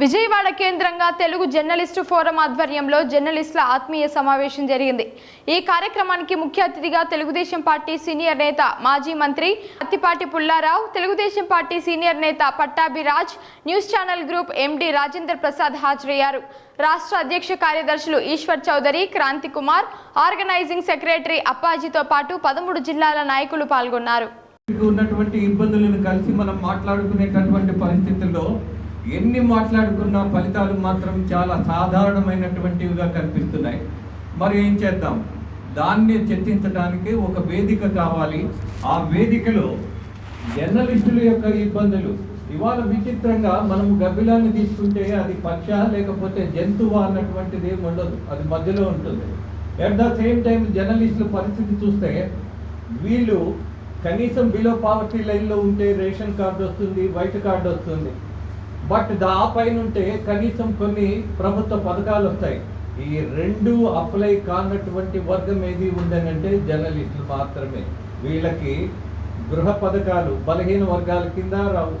విజయవాడ కేంద్రంగా Telugu journalist forum ఆధ్వర్యంలో జర్నలిస్టుల ఆత్మీయ సమావేశం జరిగింది. ఈ కార్యక్రమానికి ముఖ్య అతిథిగా తెలుగుదేశం పార్టీ సీనియర్ నేత మాజీ మంత్రి అత్తిపాటి పుల్లారావు తెలుగుదేశం పార్టీ సీనియర్ నేత Pattabhiraj news channel group MD Rajendra Prasad హాజరయ్యారు. రాష్ట్ర అధ్యక్ష కార్యదర్శులు ఈశ్వర్ చౌదరి క్రాంతి కుమార్ ఆర్గనైజింగ్ సెక్రటరీ అప్పాజీతో పాటు పదమూడు జిల్లాల నాయకులు పాల్గొన్నారు. ఉన్నటువంటి ఇబ్బందులను కలిసి మనం మాట్లాడుకునేటటువంటి పరిస్థితుల్లో ఎన్ని మాట్లాడుకున్నా ఫలితాలు మాత్రం చాలా సాధారణమైనటువంటివిగా కనిపిస్తున్నాయి. మరి ఏం చేద్దాం? దాన్ని చర్చించడానికి ఒక వేదిక కావాలి. ఆ వేదికలో జర్నలిస్టుల యొక్క ఇబ్బందులు. ఇవాళ విచిత్రంగా మనం గబ్బిలాన్ని తీసుకుంటే అది పక్ష లేకపోతే జంతువా అన్నటువంటిది ఏమి ఉండదు. అది మధ్యలో ఉంటుంది. ఎట్ ద సేమ్ టైం జర్నలిస్టుల పరిస్థితి చూస్తే వీళ్ళు కనీసం బిలో పావర్టీ లైన్లో ఉంటే రేషన్ కార్డు వస్తుంది వైట్ కార్డు వస్తుంది. బట్ దా పైన ఉంటే కనీసం కొన్ని ప్రభుత్వ పథకాలు వస్తాయి. ఈ రెండు అప్లై కానటువంటి వర్గం ఏది ఉందనంటే జర్నలిస్టులు మాత్రమే. వీళ్ళకి గృహ పథకాలు బలహీన వర్గాల కింద రావు.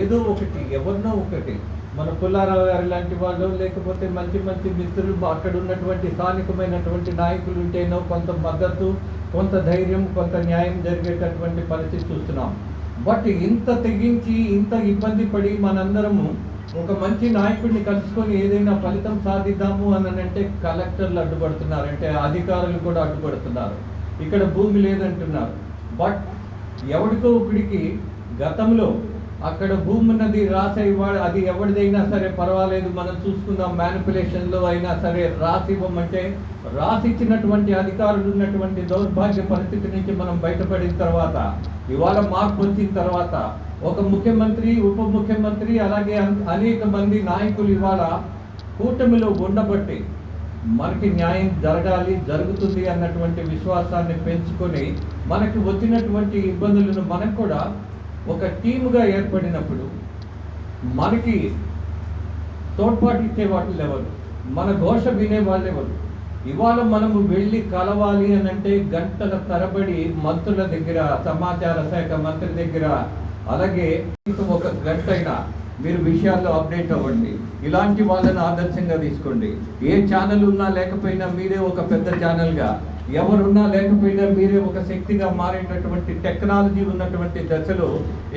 ఏదో ఒకటి ఎవరినో ఒకటి. మన పుల్లారావు గారు లాంటి వాళ్ళు లేకపోతే మంచి మంచి మిత్రులు అక్కడ ఉన్నటువంటి స్థానికమైనటువంటి నాయకులు ఉంటేనో కొంత మద్దతు కొంత ధైర్యం కొంత న్యాయం జరిగేటటువంటి పరిస్థితి చూస్తున్నాం. బట్ ఇంత తెగించి ఇంత ఇబ్బంది పడి మనందరము ఒక మంచి నాయకుడిని కలుసుకొని ఏదైనా ఫలితం సాధిద్దాము అని అంటే కలెక్టర్లు అడ్డుపడుతున్నారు అంటే అధికారులు కూడా అడ్డుపడుతున్నారు. ఇక్కడ భూమి లేదంటున్నారు. బట్ ఎవడికో ఒకడికి గతంలో అక్కడ భూమి ఉన్నది రాసి ఇవ్వాలి అది ఎవరిదైనా సరే పర్వాలేదు. మనం చూసుకుందాం మ్యానిపులేషన్లో అయినా సరే రాసి ఇవ్వమంటే రాసి ఇచ్చినటువంటి అధికారులు ఉన్నటువంటి దౌర్భాగ్య పరిస్థితి నుంచి మనం బయటపడిన తర్వాత ఇవాళ మార్పు వచ్చిన తర్వాత ఒక ముఖ్యమంత్రి ఉప ముఖ్యమంత్రి అలాగే అనేక మంది నాయకులు ఇవాళ కూటమిలో ఉండబట్టి మనకి న్యాయం జరగాలి జరుగుతుంది అన్నటువంటి విశ్వాసాన్ని పెంచుకొని మనకి వచ్చినటువంటి ఇబ్బందులను మనకు కూడా ఒక టీముగా ఏర్పడినప్పుడు మనకి తోడ్పాటు ఇచ్చే వాళ్ళు ఎవరు? మన ఘోష వినే వాళ్ళు ఎవరు? ఇవాళ మనము వెళ్ళి కలవాలి అని అంటే గంటల తరబడి మంత్రుల దగ్గర సమాచార శాఖ మంత్రి దగ్గర అలాగే ఒక గంట అయినా మీరు విషయాల్లో అప్డేట్ అవ్వండి. ఇలాంటి వాళ్ళని ఆదర్శంగా తీసుకోండి. ఏ ఛానల్ ఉన్నా లేకపోయినా మీరే ఒక పెద్ద ఛానల్గా ఎవరున్నా లేకపోయినా మీరే ఒక శక్తిగా మారేటటువంటి టెక్నాలజీ ఉన్నటువంటి దశలో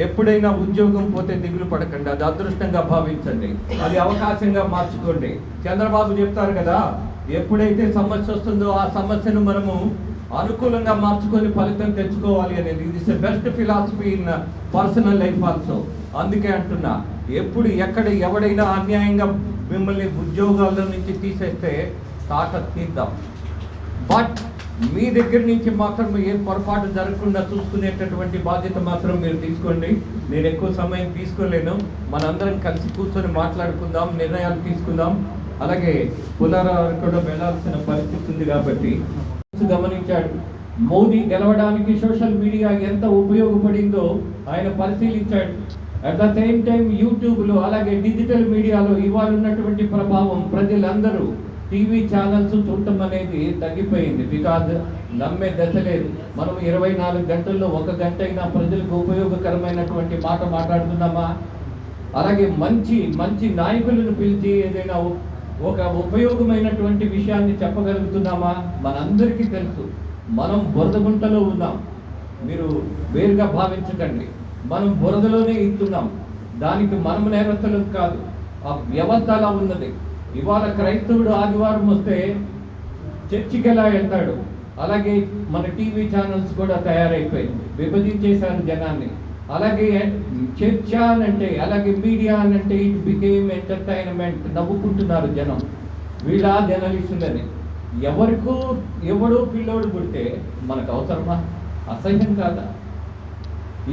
ఎప్పుడైనా ఉద్యోగం పోతే దిగులు పడకండి. అది అదృష్టంగా భావించండి. అది అవకాశంగా మార్చుకోండి. చంద్రబాబు చెప్తారు కదా ఎప్పుడైతే సమస్య వస్తుందో ఆ సమస్యను మనము అనుకూలంగా మార్చుకొని ఫలితం తెచ్చుకోవాలి అనేది. ఇది best philosophy in personal life also అందుకే అంటున్నా ఎప్పుడు ఎక్కడ ఎవడైనా అన్యాయంగా మిమ్మల్ని ఉద్యోగాల నుంచి తీసేస్తే తాకత్ తీద్దాం. బట్ మీ దగ్గర నుంచి మాత్రం ఏం పొరపాటు జరగకుండా చూసుకునేటటువంటి బాధ్యత మాత్రం మీరు తీసుకోండి. నేను ఎక్కువ సమయం తీసుకోలేను. మనందరం కలిసి కూర్చొని మాట్లాడుకుందాం నిర్ణయాలు తీసుకుందాం. అలాగే పునరావరణ కూడా వెళ్ళాల్సిన పరిస్థితి ఉంది కాబట్టి గమనించాడు. మోదీ గెలవడానికి సోషల్ మీడియా ఎంత ఉపయోగపడిందో ఆయన పరిశీలించాడు. అట్ ద సేమ్ టైం యూట్యూబ్లో అలాగే డిజిటల్ మీడియాలో ఇవాళ ఉన్నటువంటి ప్రభావం ప్రజలందరూ టీవీ ఛానల్స్ చూడటం అనేది తగ్గిపోయింది. బికాజ్ నమ్మే దశ లేదు. మనం ఇరవై నాలుగు గంటల్లో ఒక గంట అయినా ప్రజలకు ఉపయోగకరమైనటువంటి మాట మాట్లాడుతున్నామా? అలాగే మంచి మంచి నాయకులను పిలిచి ఏదైనా ఒక ఉపయోగమైనటువంటి విషయాన్ని చెప్పగలుగుతున్నామా? మనందరికీ తెలుసు. మనం బురద గుంటలో ఉన్నాం. మీరు వేరుగా భావించకండి. మనం బురదలోనే ఇస్తున్నాం. దానికి మనం నేరస్తులం కాదు. ఆ వ్యవస్థ అలా ఉన్నది. ఇవాళ క్రైస్తవుడు ఆదివారం వస్తే చర్చికి ఎలా వెళ్తాడు? అలాగే మన టీవీ ఛానల్స్ కూడా తయారైపోయింది. విభజించేశారు జనాన్ని. అలాగే చర్చ అనంటే అలాగే మీడియా అనంటే ఇట్ బికేమ్ ఎంటర్టైన్మెంట్ నవ్వుకుంటున్నారు జనం. వీళ్ళ జర్నలిస్టులని. ఎవరికో ఎవడో పిల్లోడు పుడితే మనకు అవసరమా? అసహ్యం కాదా?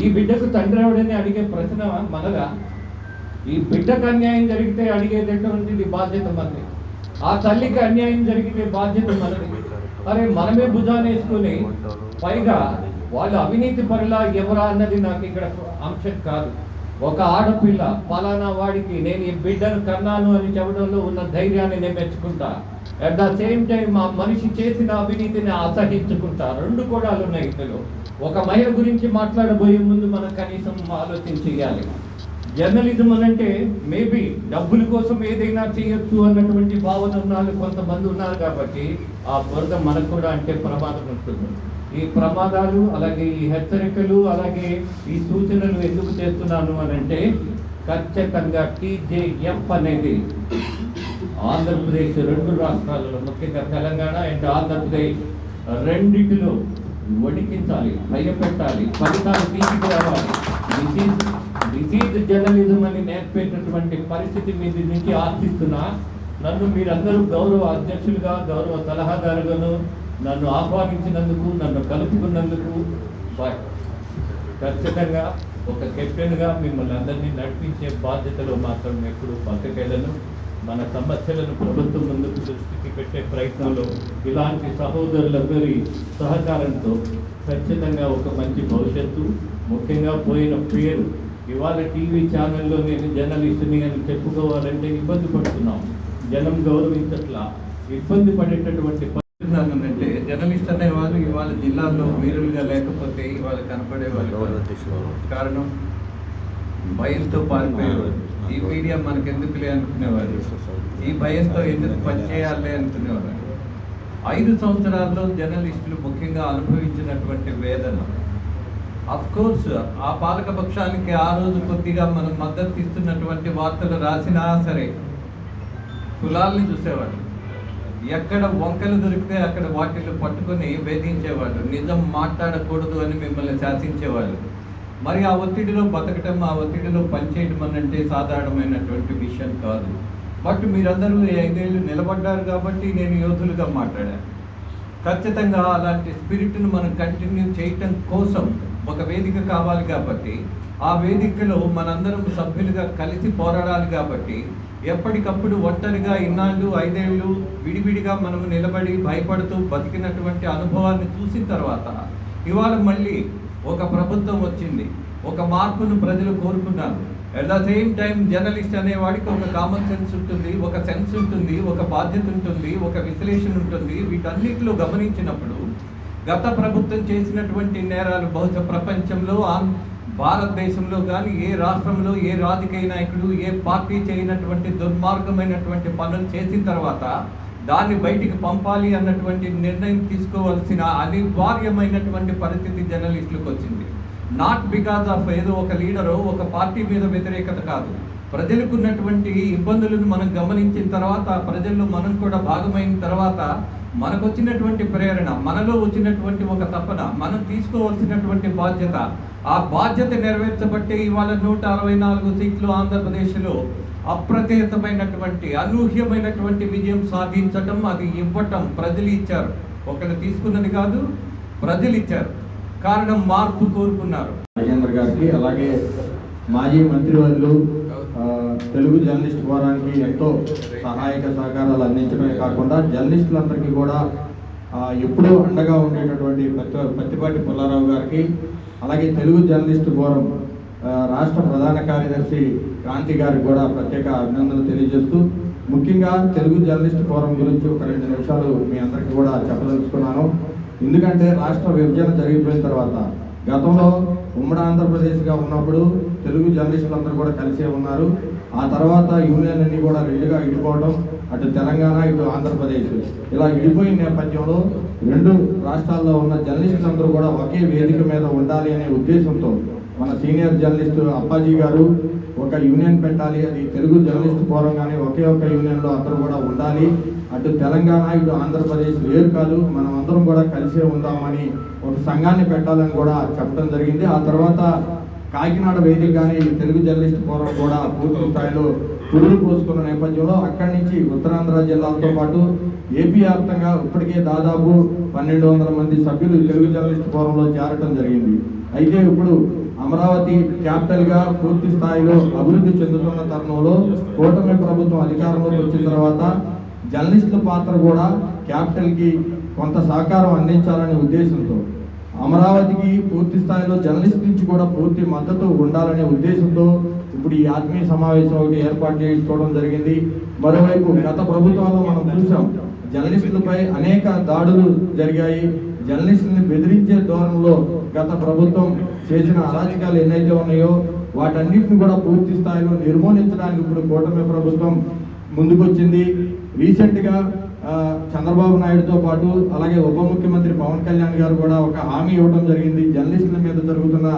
ఈ బిడ్డకు తండ్రి ఎవడని అడిగే ప్రశ్న మనగా ఈ బిడ్డకు అన్యాయం జరిగితే అడిగేటటువంటిది బాధ్యత మనది. ఆ తల్లికి అన్యాయం జరిగితే బాధ్యత మనది. అరే మనమే భుజాన్ని వేసుకుని పైగా వాళ్ళు అవినీతి పరులా ఎవరా అన్నది నాకు ఇక్కడ అంశం కాదు. ఒక ఆడపిల్ల పలానా వాడికి నేను ఈ బిడ్డను కన్నాను అని చెప్పడంలో ఉన్న ధైర్యాన్ని నేను మెచ్చుకుంటా. అట్ ద సేమ్ టైం ఆ మనిషి చేసిన అవినీతిని అసహించుకుంటా. రెండు కూడా ఉన్నాయి ఇందులో. ఒక మహిళ గురించి మాట్లాడబోయే ముందు మనం కనీసం ఆలోచించేయాలి చేయాలి. జర్నలిజం అని అంటే మేబీ డబ్బుల కోసం ఏదైనా చేయొచ్చు అన్నటువంటి భావన ఉన్నారు కొంతమంది ఉన్నారు కాబట్టి ఆ బురద మనకు కూడా అంటే ప్రమాదం ఉంటుంది. ఈ ప్రమాదాలు అలాగే ఈ హెచ్చరికలు అలాగే ఈ సూచనలు ఎందుకు చేస్తున్నాను అని అంటే ఖచ్చితంగా టీజేఎఫ్ అనేది ఆంధ్రప్రదేశ్ రెండు రాష్ట్రాలలో ముఖ్యంగా తెలంగాణ అండ్ ఆంధ్రప్రదేశ్ రెండింటిలో వణికించాలి భయపెట్టాలి ఫలితాలు తీసుకురావాలి. డిసీజ్ జర్నలిజం అని నేర్పేటటువంటి పరిస్థితి మీ నుంచి ఆశిస్తున్నా నన్ను మీరందరూ గౌరవ అధ్యక్షులుగా గౌరవ సలహాదారులను నన్ను ఆహ్వానించినందుకు నన్ను కలుపుకున్నందుకు ఖచ్చితంగా ఒక కెప్టెన్గా మిమ్మల్ని అందరినీ నడిపించే బాధ్యతలో మాత్రం ఎప్పుడు పక్కకెళ్ళను మన సమస్యలను ప్రభుత్వం ముందుకు దృష్టికి పెట్టే ప్రయత్నంలో ఇలాంటి సహోదరులందరి సహకారంతో ఖచ్చితంగా ఒక మంచి భవిష్యత్తు ముఖ్యంగా పోయిన పేరు ఇవాళ టీవీ ఛానల్లో నేను జర్నలిస్ట్ని అని చెప్పుకోవాలంటే ఇబ్బంది పడుతున్నాం. జనం గౌరవించట్లా. ఇబ్బంది పడేటటువంటి అంటే జర్నలిస్ట్ అనేవాళ్ళు ఇవాళ జిల్లాలో వీరులుగా లేకపోతే ఇవాళ కనపడే వాళ్ళు కారణం భయంతో పారిపోయేవారు ఈ మీడియా మనకు ఎందుకులే అనుకునేవారు. ఈ భయంతో ఎందుకు పనిచేయాలే అనుకునేవారు. ఐదు సంవత్సరాల్లో జర్నలిస్టులు ముఖ్యంగా అనుభవించినటువంటి వేదన. కోర్స్ ఆ పాలక పక్షానికి ఆ రోజు కొద్దిగా మనం మద్దతు ఇస్తున్నటువంటి వార్తలు రాసినా సరే కులాల్ని చూసేవాడు. ఎక్కడ వంకలు దొరికితే అక్కడ వాటిని పట్టుకొని వేధించేవాడు. నిజం మాట్లాడకూడదు అని మిమ్మల్ని శాసించేవాళ్ళు మరి ఆ ఒత్తిడిలో బతకటం ఆ ఒత్తిడిలో పనిచేయటం అనంటే సాధారణమైనటువంటి విషయం కాదు. బట్ మీరందరూ ఐదేళ్ళు నిలబడ్డారు కాబట్టి నేను యోధులుగా మాట్లాడాను. ఖచ్చితంగా అలాంటి స్పిరిట్ను మనం కంటిన్యూ చేయటం కోసం ఒక వేదిక కావాలి కాబట్టి ఆ వేదికలో మనందరం సభ్యులుగా కలిసి పోరాడాలి కాబట్టి ఎప్పటికప్పుడు ఒంటరిగా ఇన్నాళ్ళు ఐదేళ్ళు విడివిడిగా మనము నిలబడి భయపడుతూ బతికినటువంటి అనుభవాన్ని చూసిన తర్వాత ఇవాళ మళ్ళీ ఒక ప్రభుత్వం వచ్చింది. ఒక మార్పును ప్రజలు కోరుకున్నారు. At the same time journalist అనేవాడికి ఒక కామన్ సెన్స్ ఉంటుంది ఒక సెన్స్ ఉంటుంది ఒక బాధ్యత ఉంటుంది ఒక విశ్లేషణ ఉంటుంది. వీటన్నిటిలో గమనించినప్పుడు గత ప్రభుత్వం చేసినటువంటి నేరాలు బహుశా ప్రపంచంలో భారతదేశంలో కానీ ఏ రాష్ట్రంలో ఏ రాజకీయ నాయకుడు ఏ పార్టీ చేయనటువంటి దుర్మార్గమైనటువంటి పనులు చేసిన తర్వాత దాన్ని బయటికి పంపాలి అన్నటువంటి నిర్ణయం తీసుకోవాల్సిన అనివార్యమైనటువంటి పరిస్థితి జర్నలిస్టులకు వచ్చింది. నాట్ బికాజ్ ఆఫ్ ఏదో ఒక లీడరు ఒక పార్టీ మీద వ్యతిరేకత కాదు. ప్రజలకు ఉన్నటువంటి ఇబ్బందులను మనం గమనించిన తర్వాత ప్రజల్లో మనం కూడా భాగమైన తర్వాత మనకు వచ్చినటువంటి ప్రేరణ మనలో వచ్చినటువంటి ఒక తపన మనం తీసుకోవాల్సినటువంటి బాధ్యత ఆ బాధ్యత నెరవేర్చబట్టే ఇవాళ నూట అరవై నాలుగు సీట్లు ఆంధ్రప్రదేశ్లో అప్రతిహితమైనటువంటి అనూహ్యమైనటువంటి విజయం సాధించటం అది ఇవ్వటం ప్రజలు ఇచ్చారు. ఒకరు తీసుకున్నది కాదు ప్రజలు ఇచ్చారు. కారణం మార్పు కోరుకున్నారు. రాజేంద్ర గారికి అలాగే మాజీ మంత్రివర్యులు తెలుగు జర్నలిస్ట్ ఫోరానికి ఎంతో సహాయక సహకారాలు అందించడమే కాకుండా జర్నలిస్టులందరికీ కూడా ఎప్పుడూ అండగా ఉండేటటువంటి పత్తి పత్తిపాటి పుల్లారావు గారికి అలాగే తెలుగు జర్నలిస్ట్ ఫోరం రాష్ట్ర ప్రధాన కార్యదర్శి కాంతి గారికి కూడా ప్రత్యేక అభినందనలు తెలియజేస్తూ ముఖ్యంగా తెలుగు జర్నలిస్ట్ ఫోరం గురించి ఒక రెండు నిమిషాలు మీ అందరికీ కూడా చెప్పదలుచుకున్నాను. ఎందుకంటే రాష్ట్ర విభజన జరిగిపోయిన తర్వాత గతంలో ఉమ్మడి ఆంధ్రప్రదేశ్గా ఉన్నప్పుడు తెలుగు జర్నలిస్టులు అందరూ కూడా కలిసే ఉన్నారు. ఆ తర్వాత యూనియన్ అన్ని కూడా రెండుగా విడిపోవడం అటు తెలంగాణ ఇటు ఆంధ్రప్రదేశ్. ఇలా విడిపోయిన నేపథ్యంలో రెండు రాష్ట్రాల్లో ఉన్న జర్నలిస్టులందరూ కూడా ఒకే వేదిక మీద ఉండాలి అనే ఉద్దేశంతో మన సీనియర్ జర్నలిస్ట్ అప్పాజీ గారు ఒక యూనియన్ పెట్టాలి అది తెలుగు జర్నలిస్ట్ ఫోరం కానీ ఒకే ఒక యూనియన్లో అందరూ కూడా ఉండాలి. అటు తెలంగాణ ఇటు ఆంధ్రప్రదేశ్ వేరు కాదు మనం అందరం కూడా కలిసే ఉందామని ఒక సంఘాన్ని పెట్టాలని కూడా చెప్పడం జరిగింది. ఆ తర్వాత కాకినాడ వేదిక కానీ తెలుగు జర్నలిస్ట్ ఫోరం కూడా పూర్తి స్థాయిలో పురుగు పోసుకున్న నేపథ్యంలో అక్కడి నుంచి ఉత్తరాంధ్ర జిల్లాలతో పాటు ఏపీ వ్యాప్తంగా ఇప్పటికే దాదాపు పన్నెండు వందల మంది సభ్యులు తెలుగు జర్నలిస్ట్ ఫోరంలో చేరటం జరిగింది. అయితే ఇప్పుడు అమరావతి క్యాపిటల్గా పూర్తి స్థాయిలో అభివృద్ధి చెందుతున్న తరుణంలో కూటమి ప్రభుత్వం అధికారంలోకి వచ్చిన తర్వాత జర్నలిస్టుల పాత్ర కూడా క్యాపిటల్కి కొంత సహకారం అందించాలనే ఉద్దేశంతో అమరావతికి పూర్తి స్థాయిలో జర్నలిస్ట్ నుంచి కూడా పూర్తి మద్దతు ఉండాలనే ఉద్దేశంతో ఇప్పుడు ఈ ఆత్మీయ సమావేశం ఒకటి ఏర్పాటు చేసుకోవడం జరిగింది. మరోవైపు గత ప్రభుత్వంలో మనం చూసాం జర్నలిస్టులపై అనేక దాడులు జరిగాయి. జర్నలిస్టులను బెదిరించే ధోరణిలో గత ప్రభుత్వం చేసిన అరాచకాలు ఎన్నైతే ఉన్నాయో వాటన్నిటిని కూడా పూర్తి స్థాయిలో నిర్మూలించడానికి ఇప్పుడు కూటమి ప్రభుత్వం ముందుకొచ్చింది. రీసెంట్గా చంద్రబాబు నాయుడుతో పాటు అలాగే ఉప ముఖ్యమంత్రి పవన్ కళ్యాణ్ గారు కూడా ఒక హామీ ఇవ్వడం జరిగింది. జర్నలిస్టుల మీద జరుగుతున్న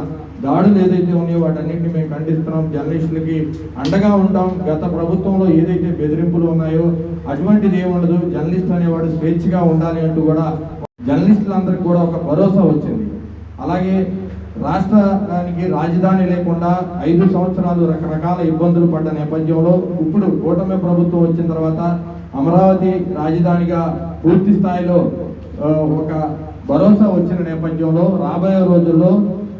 దాడులు ఏదైతే ఉన్నాయో వాటన్నిటిని మేము ఖండిస్తున్నాం. జర్నలిస్టులకి అండగా ఉంటాం. గత ప్రభుత్వంలో ఏదైతే బెదిరింపులు ఉన్నాయో అటువంటిది ఏముండదు. ఉండదు జర్నలిస్ట్ అనేవాడు స్వేచ్ఛగా ఉండాలి అంటూ కూడా జర్నలిస్టులందరికీ కూడా ఒక భరోసా వచ్చింది. అలాగే రాష్ట్రానికి రాజధాని లేకుండా ఐదు సంవత్సరాలు రకరకాల ఇబ్బందులు పడ్డ నేపథ్యంలో ఇప్పుడు కూటమి ప్రభుత్వం వచ్చిన తర్వాత అమరావతి రాజధానిగా పూర్తి స్థాయిలో ఒక భరోసా వచ్చిన నేపథ్యంలో రాబోయే రోజుల్లో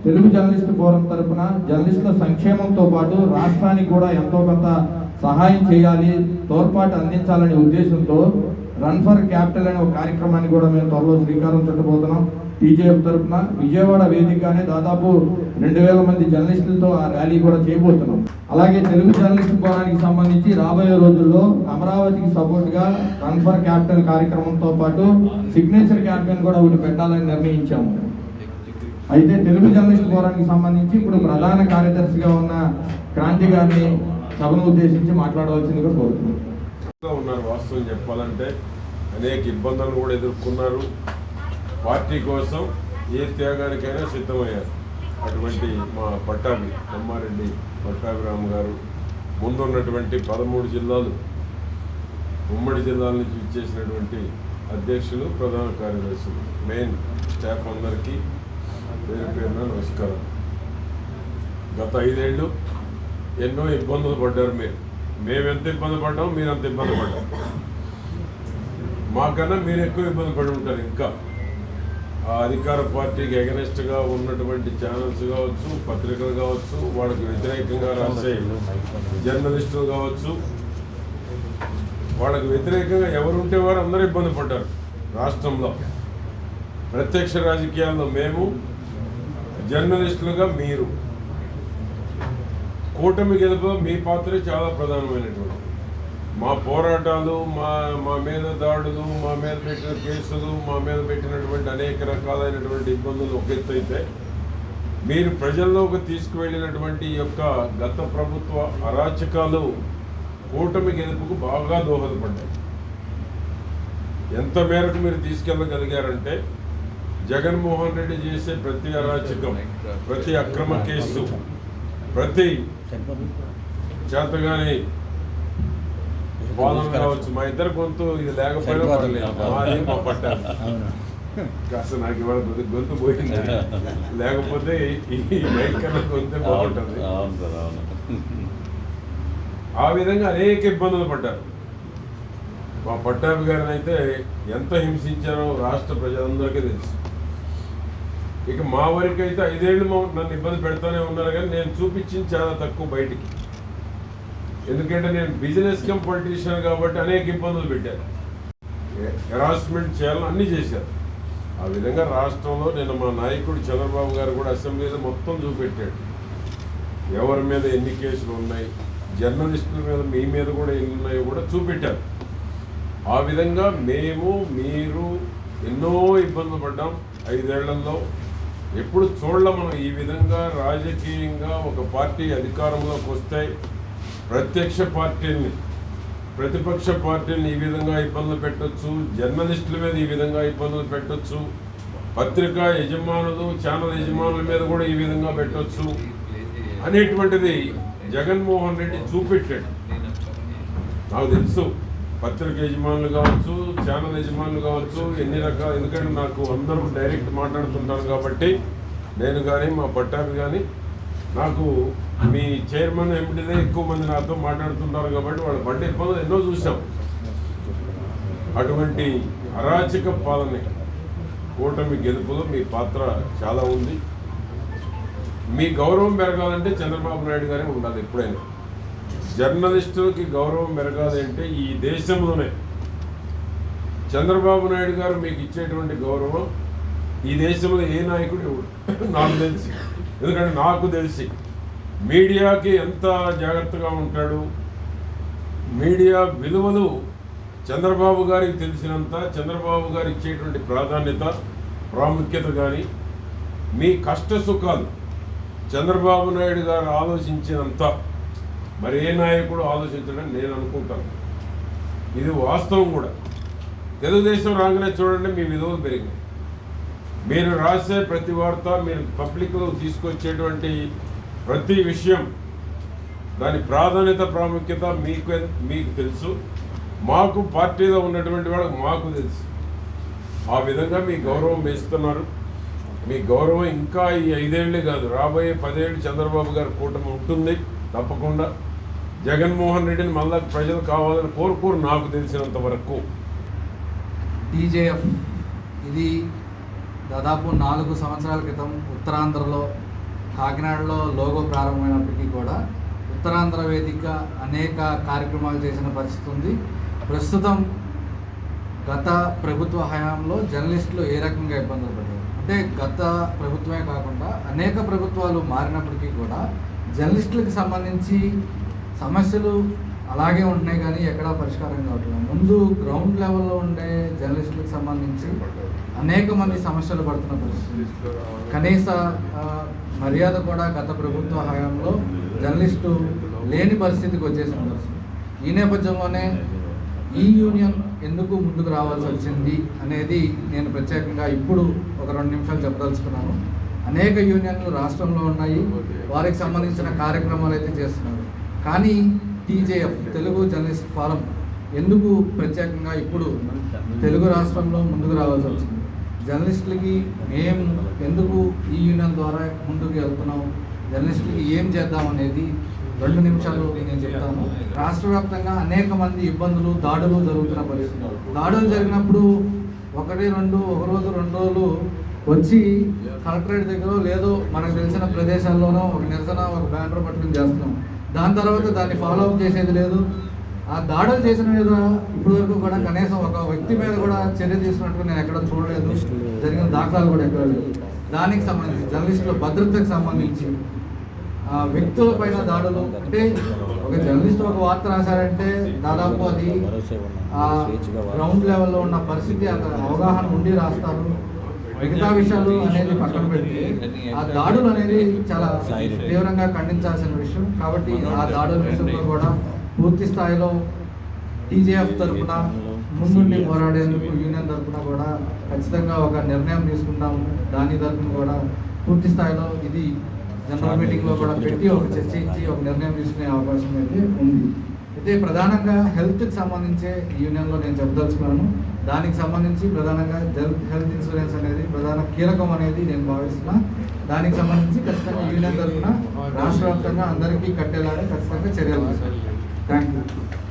తెలుగు జర్నలిస్టు ఫోరం తరపున జర్నలిస్టుల సంక్షేమంతో పాటు రాష్ట్రానికి కూడా ఎంతో కొంత సహాయం చేయాలి తోడ్పాటు అందించాలనే ఉద్దేశంతో రన్ ఫర్ క్యాపిటల్ అనే ఒక కార్యక్రమాన్ని కూడా మేము త్వరలో శ్రీకారం చుట్టబోతున్నాం. టీజేఎఫ్ తరఫున విజయవాడ వేదికగానే దాదాపు రెండు వేల మంది జర్నలిస్టులతో ఆ ర్యాలీ కూడా చేయబోతున్నాం. అలాగే తెలుగు జర్నలిస్ట్ ఫోరానికి సంబంధించి రాబోయే రోజుల్లో అమరావతికి సపోర్ట్గా రన్ ఫర్ క్యాపిటల్ కార్యక్రమంతో పాటు సిగ్నేచర్ క్యాంపెయిన్ కూడా ఒకటి పెట్టాలని నిర్ణయించాము. అయితే తెలుగు జర్నలిస్ట్ ఫోరానికి సంబంధించి ఇప్పుడు ప్రధాన కార్యదర్శిగా ఉన్న క్రాంతి గారిని సభను ఉద్దేశించి మాట్లాడవలసిందిగా కోరుతున్నాం. ఉన్నారు వాస్తవం చెప్పాలంటే అనేక ఇబ్బందులు కూడా ఎదుర్కొన్నారు. పార్టీ కోసం ఏ త్యాగానికైనా సిద్ధమయ్యారు. అటువంటి మా పట్టాభి అమ్మారెడ్డి పట్టాభిరామ్ గారు. ముందున్నటువంటి పదమూడు జిల్లాలు ఉమ్మడి జిల్లాల నుంచి ఇచ్చేసినటువంటి అధ్యక్షులు ప్రధాన కార్యదర్శులు మెయిన్ స్టాఫ్ అందరికీ పేరు పేరున నమస్కారం. గత ఐదేళ్ళు ఎన్నో ఇబ్బందులు పడ్డారు మీరు. మేము ఎంత ఇబ్బంది పడ్డాం మీరు అంత ఇబ్బంది పడ్డాం మాకన్నా మీరు ఎక్కువ ఇబ్బంది పడి ఉంటారు ఇంకా. ఆ అధికార పార్టీకి ఎగనెస్ట్గా ఉన్నటువంటి ఛానల్స్ కావచ్చు పత్రికలు కావచ్చు వాళ్ళకి వ్యతిరేకంగా రాసే జర్నలిస్టులు కావచ్చు వాళ్ళకి వ్యతిరేకంగా ఎవరు ఉంటే వారు అందరూ ఇబ్బంది పడ్డారు రాష్ట్రంలో. ప్రత్యక్ష రాజకీయాల్లో మేము జర్నలిస్టులుగా మీరు. కూటమి గెలుపులో మీ పాత్ర చాలా ప్రధానమైనటువంటి మా పోరాటాలు మా మా మీద దాడులు మా మీద పెట్టిన కేసులు మా మీద పెట్టినటువంటి అనేక రకాలైనటువంటి ఇబ్బందులు ఒక ఎత్తు అయితే మీరు ప్రజల్లోకి తీసుకువెళ్ళినటువంటి యొక్క గత ప్రభుత్వ అరాచకాలు కూటమి గెలుపుకు బాగా దోహదపడ్డాయి. ఎంత మేరకు మీరు తీసుకెళ్ళగలిగారంటే జగన్మోహన్ రెడ్డి చేసే ప్రతి అరాచకం ప్రతి అక్రమ కేసు ప్రతి చేతగాని కావచ్చు. మా ఇద్దరు గొంతు ఇది లేకపోయినా పర్లేదు. పట్టాలి కాస్త నాకు ఇవాళ గొంతు పోయింది. లేకపోతే ఈ మైక్ కన్నా గొంతే బాగుంటుంది. ఆ విధంగా అనేక ఇబ్బందులు పడ్డారు. మా పట్టాభి గారిని అయితే ఎంత హింసించారో రాష్ట్ర ప్రజలందరికీ తెలుసు. ఇక మా వరకు అయితే ఐదేళ్ళు నన్ను ఇబ్బంది పెడతానే ఉన్నారు కానీ నేను చూపించింది చాలా తక్కువ బయటికి. ఎందుకంటే నేను బిజినెస్ కమ్ పొలిటీషియన్ కాబట్టి అనేక ఇబ్బందులు పెట్టాను. హెరాస్మెంట్ చేయాలని అన్నీ చేశారు ఆ విధంగా రాష్ట్రంలో నేను మా నాయకుడు చంద్రబాబు గారు కూడా అసెంబ్లీలో మొత్తం చూపెట్టాడు. ఎవరి మీద ఎన్ని కేసులు ఉన్నాయి జర్నలిస్టుల మీద మీ మీద కూడా ఎన్ని ఉన్నాయో కూడా చూపెట్టారు ఆ విధంగా మేము మీరు ఎన్నో ఇబ్బందులు పడ్డాం ఐదేళ్ళలో. ఎప్పుడు చూడలే మనం ఈ విధంగా రాజకీయంగా ఒక పార్టీ అధికారంలోకి వస్తే ప్రత్యక్ష పార్టీని ప్రతిపక్ష పార్టీని ఈ విధంగా ఇబ్బందులు పెట్టొచ్చు జర్నలిస్టుల మీద ఈ విధంగా ఇబ్బందులు పెట్టొచ్చు పత్రికా యజమానులు ఛానల్ యజమానుల మీద కూడా ఈ విధంగా పెట్టొచ్చు అనేటువంటిది జగన్మోహన్ రెడ్డి చూపెట్టాడు. నాకు తెలుసు పత్రిక యజమానులు కావచ్చు ఛానల్ యజమానులు కావచ్చు ఎన్ని రకాల ఎందుకంటే నాకు అందరూ డైరెక్ట్ మాట్లాడుతుంటాను కాబట్టి నేను కానీ మా పట్టాభి కానీ నాకు మీ చైర్మన్ ఎంపీదే ఎక్కువ మంది నాతో మాట్లాడుతుంటారు కాబట్టి వాళ్ళ బండి ఇబ్బందులు ఎన్నో చూసాం అటువంటి అరాచక పాలన కూటమి గెలుపులో మీ పాత్ర చాలా ఉంది. మీ గౌరవం పెరగాలంటే చంద్రబాబు నాయుడు గారే ఉండాలి ఎప్పుడైనా. జర్నలిస్టులకి గౌరవం పెరగాలి అంటే ఈ దేశంలోనే. చంద్రబాబు నాయుడు గారు మీకు ఇచ్చేటువంటి గౌరవం ఈ దేశంలో ఏ నాయకుడు ఇవ్వడు నాకు తెలిసి. ఎందుకంటే నాకు తెలిసి. మీడియాకి ఎంత జాగ్రత్తగా ఉంటాడు? మీడియా విలువలు చంద్రబాబు గారికి తెలిసినంత చంద్రబాబు గారు ఇచ్చేటువంటి ప్రాధాన్యత ప్రాముఖ్యత కానీ మీ కష్ట సుఖాలు చంద్రబాబు నాయుడు గారు ఆలోచించినంత మరి ఏ నాయకుడు ఆలోచించడం నేను అనుకుంటాను. ఇది వాస్తవం కూడా. తెలుగుదేశం రాగానే చూడండి మీ విలువలు పెరిగినాయి. మీరు రాసే ప్రతి వార్త మీరు పబ్లిక్లో తీసుకొచ్చేటువంటి ప్రతి విషయం దాని ప్రాధాన్యత ప్రాముఖ్యత మీకు మీకు తెలుసు. మాకు పార్టీలో ఉన్నటువంటి వాళ్ళకి మాకు తెలుసు. ఆ విధంగా మీ గౌరవం వేస్తున్నారు మీ గౌరవం ఇంకా ఈ ఐదేళ్ళే కాదు రాబోయే పదేళ్ళు చంద్రబాబు గారి కూటమి ఉంటుంది తప్పకుండా. జగన్మోహన్ రెడ్డిని మళ్ళా ప్రజలు కావాలని కోరుకోరు నాకు తెలిసినంత వరకు. టీజేఎఫ్ ఇది దాదాపు నాలుగు సంవత్సరాల క్రితం ఉత్తరాంధ్రలో కాకినాడలో లోగో ప్రారంభమైనప్పటికీ కూడా ఉత్తరాంధ్ర వేదిక అనేక కార్యక్రమాలు చేసిన పరిస్థితి ఉంది. ప్రస్తుతం గత ప్రభుత్వ హయాంలో జర్నలిస్టులు ఏ రకంగా ఇబ్బందులు పడ్డారు? అంటే గత ప్రభుత్వమే కాకుండా అనేక ప్రభుత్వాలు మారినప్పటికీ కూడా జర్నలిస్టులకు సంబంధించి సమస్యలు అలాగే ఉంటున్నాయి కానీ ఎక్కడా పరిష్కారం కావట్లేదు. ముందు గ్రౌండ్ లెవెల్లో ఉండే జర్నలిస్టులకు సంబంధించి అనేక మంది సమస్యలు పడుతున్న పరిస్థితి కనీస మర్యాద కూడా గత ప్రభుత్వ హయాంలో జర్నలిస్టు లేని పరిస్థితికి వచ్చేసిన పరిస్థితి. ఈ నేపథ్యంలోనే ఈ యూనియన్ ఎందుకు ముందుకు రావాల్సి వచ్చింది అనేది నేను ప్రత్యేకంగా ఇప్పుడు ఒక రెండు నిమిషాలు చెప్పదలుచుకున్నాను. అనేక యూనియన్లు రాష్ట్రంలో ఉన్నాయి. వారికి సంబంధించిన కార్యక్రమాలు అయితే చేస్తున్నారు. కానీ టీజేఎఫ్ తెలుగు జర్నలిస్ట్ ఫారం ఎందుకు ప్రత్యేకంగా ఇప్పుడు తెలుగు రాష్ట్రంలో ముందుకు రావాల్సి వచ్చింది? జర్నలిస్టులకి మేము ఎందుకు ఈ యూనియన్ ద్వారా ముందుకు వెళ్తున్నాం జర్నలిస్టులకి ఏం చేద్దాం అనేది రెండు నిమిషాలు నేను చెప్తాను. రాష్ట్ర వ్యాప్తంగా అనేక మంది ఇబ్బందులు దాడులు జరుగుతున్న పరిస్థితులు దాడులు జరిగినప్పుడు ఒకటి రెండు ఒక రోజు రెండు రోజులు వచ్చి కలెక్టరేట్ దగ్గర లేదో మనకు తెలిసిన ప్రదేశాల్లోనో ఒక నిరసన ఒక బ్యానర్ పట్టుకుని చేస్తున్నాం. దాని తర్వాత దాన్ని ఫాలో అప్ చేసేది లేదు. ఆ దాడులు చేసిన మీద ఇప్పటి వరకు కూడా కనీసం ఒక వ్యక్తి మీద కూడా చర్య తీసుకున్నట్టు నేను ఎక్కడ చూడలేదు. జరిగిన దాఖలాలు కూడా ఎక్కడ లేదు దానికి సంబంధించి జర్నలిస్టుల భద్రతకు సంబంధించి ఆ వ్యక్తుల పైన దాడులు అంటే ఒక జర్నలిస్ట్ ఒక వార్త రాశారంటే దాదాపు అది ఆ గ్రౌండ్ లెవెల్లో ఉన్న పరిస్థితి అంత అవగాహన ఉండి రాస్తారు. మిగతా విషయాలు అనేది పక్కన పెడితే ఆ దాడులు అనేది చాలా తీవ్రంగా ఖండించాల్సిన విషయం. కాబట్టి ఆ దాడుల విషయంలో కూడా పూర్తి స్థాయిలో టీజేఎఫ్ తరఫున ముందుండి పోరాడేందుకు యూనియన్ తరఫున కూడా ఖచ్చితంగా ఒక నిర్ణయం తీసుకుంటాము దాని తరఫున కూడా పూర్తి స్థాయిలో ఇది జనరల్ మీటింగ్లో కూడా పెట్టి ఒక చర్చించి ఒక నిర్ణయం తీసుకునే అవకాశం అయితే ఉంది. అయితే ప్రధానంగా హెల్త్కి సంబంధించే యూనియన్లో నేను చెప్పదలుచుకున్నాను. దానికి సంబంధించి ప్రధానంగా హెల్త్ ఇన్సూరెన్స్ అనేది ప్రధాన కీలకం అనేది నేను భావిస్తున్నా. దానికి సంబంధించి ఖచ్చితంగా యూనియన్ తరఫున రాష్ట్ర వ్యాప్తంగా అందరికీ కట్టేలాగా ఖచ్చితంగా చర్యలు 嗯。